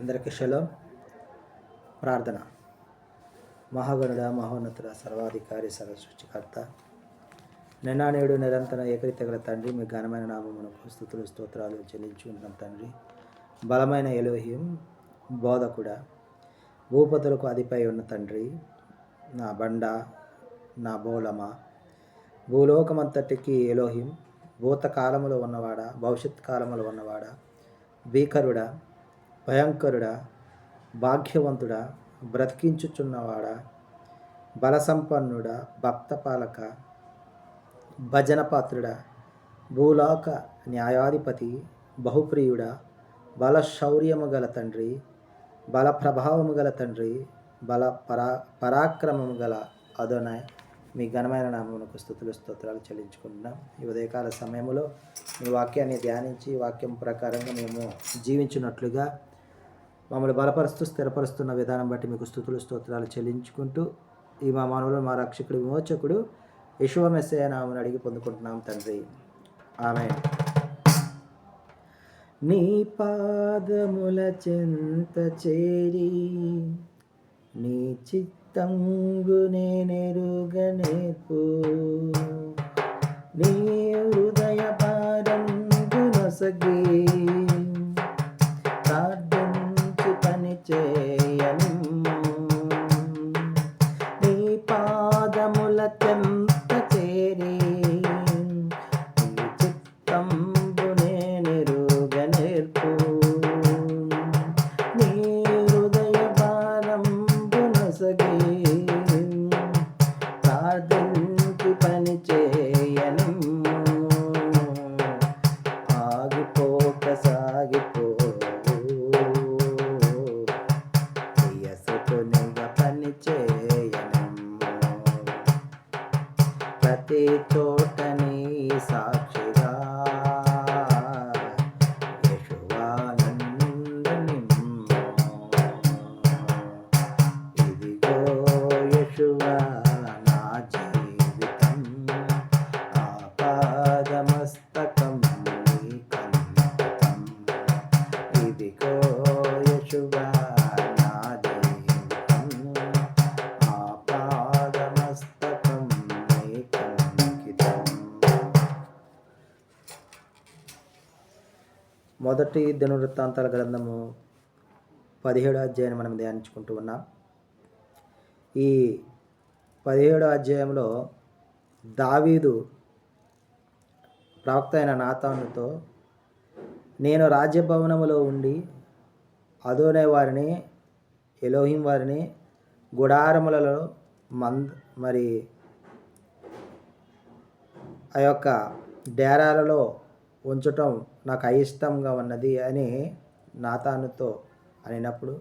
అందరికీ శలం ప్రార్థన. మహాగణుడ మహోన్నతుడ సర్వాధికారి సర్వసృష్టికర్త నిన్న నేడు నిరంతరం ఏకరీత గల తండ్రి మీ ఘనమైన నామమునకు స్థుతులు స్తోత్రాలు చెల్లించుకుంటున్నాం తండ్రి. బలమైన ఎలోహిం బోధకుడ భూపతులకు అదిపై ఉన్న తండ్రి నా బండ నా బోలమ భూలోకమంతటికి ఎలోహిం భూతకాలములో ఉన్నవాడా భవిష్యత్ కాలములో ఉన్నవాడా భీకరుడా భయంకరుడా భాగ్యవంతుడా బ్రతికించుచున్నవాడా బలసంపన్నుడా భక్తపాలక భజనపాత్రుడా భూలోక న్యాయాధిపతి బహుప్రియుడా బల శౌర్యము గల తండ్రి బల ప్రభావము గల తండ్రి బల పరా పరాక్రమము గల అదోనాయ్. మీ ఘనమైన నామమునకు స్థుతులు స్తోత్రాలు చెల్లించుకుంటున్నాం. ఈ ఉదయకాల సమయంలో మీ వాక్యాన్ని ధ్యానించి వాక్యం ప్రకారంగా మేము జీవించినట్లుగా మమ్మల్ని బలపరుస్తూ స్థిరపరుస్తున్న విధానం బట్టి మీకు స్థుతులు స్తోత్రాలు చెల్లించుకుంటూ ఈ మా మానవులు మా రక్షకుడు విమోచకుడు యశువమెస్సయ నామని అడిగి పొందుకుంటున్నాం తండ్రి. ఆమె నీ పాదముల చెంత చేరి నీ చిత్తంగు నేనెరుగనేపు నీ మొదటి దినవృత్తాంతాల గ్రంథము పదిహేడో అధ్యాయాన్ని మనం ధ్యానించుకుంటూ ఉన్నాం. ఈ పదిహేడో అధ్యాయంలో దావీదు ప్రవక్త అయిన నాతానుతో నేను రాజ్యభవనములో ఉండి అదోనే వారిని ఎలోహిం వారిని గుడారములలో మంద్ మరి ఆ యొక్క డేరాలలో ఉంచటం నాకు అయిష్టంగా ఉన్నది అని నాతానుతో అనినప్పుడు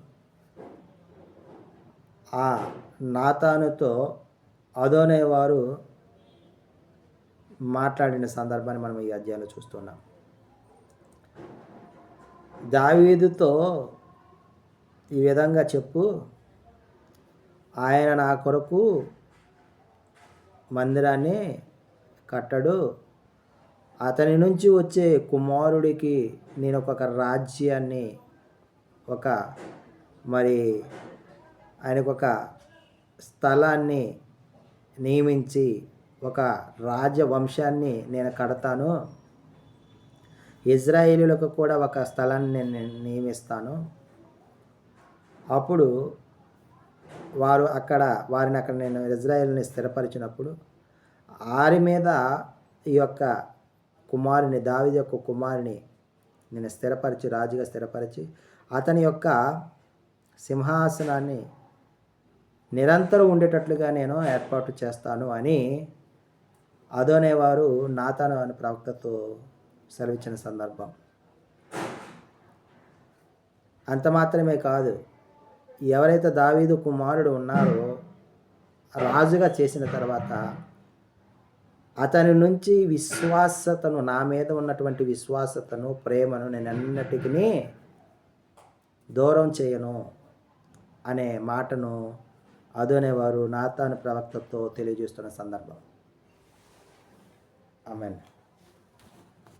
ఆ నాతానుతో అదోనే వారు మాట్లాడిన సందర్భాన్ని మనం ఈ అధ్యాయంలో చూస్తున్నాం. దావీదుతో ఈ విధంగా చెప్పు ఆయన నా కొరకు మందిరాన్ని కట్టడు అతని నుంచి వచ్చే కుమారుడికి నేను ఒక రాజ్యాన్ని ఒక మరి ఆయనకు ఒక స్థలాన్ని నియమించి ఒక రాజవంశాన్ని నేను కడతాను. ఇజ్రాయేలీలకు కూడా ఒక స్థలాన్ని నేను నియమిస్తాను. అప్పుడు వారు అక్కడ వారిని అక్కడ నేను ఇజ్రాయేల్ని స్థిరపరిచినప్పుడు వారి మీద ఈ యొక్క కుమారుని దావిది యొక్క కుమారుని నేను స్థిరపరిచి రాజుగా స్థిరపరిచి అతని యొక్క సింహాసనాన్ని నిరంతరం ఉండేటట్లుగా నేను ఏర్పాటు చేస్తాను అని అదోనేవారు నాతాను అనే ప్రవక్తతో సెలవిచ్చిన సందర్భం. అంత మాత్రమే కాదు ఎవరైతే దావీదు కుమారుడు ఉన్నారో రాజుగా చేసిన తర్వాత అతని నుంచి విశ్వాసతను నా మీద ఉన్నటువంటి విశ్వాసతను ప్రేమను నేను అన్నిటికీ దూరం చేయను అనే మాటను అదనేవారు నాతాను ప్రవక్తతో తెలియజేస్తున్న సందర్భం. ఆమెన్.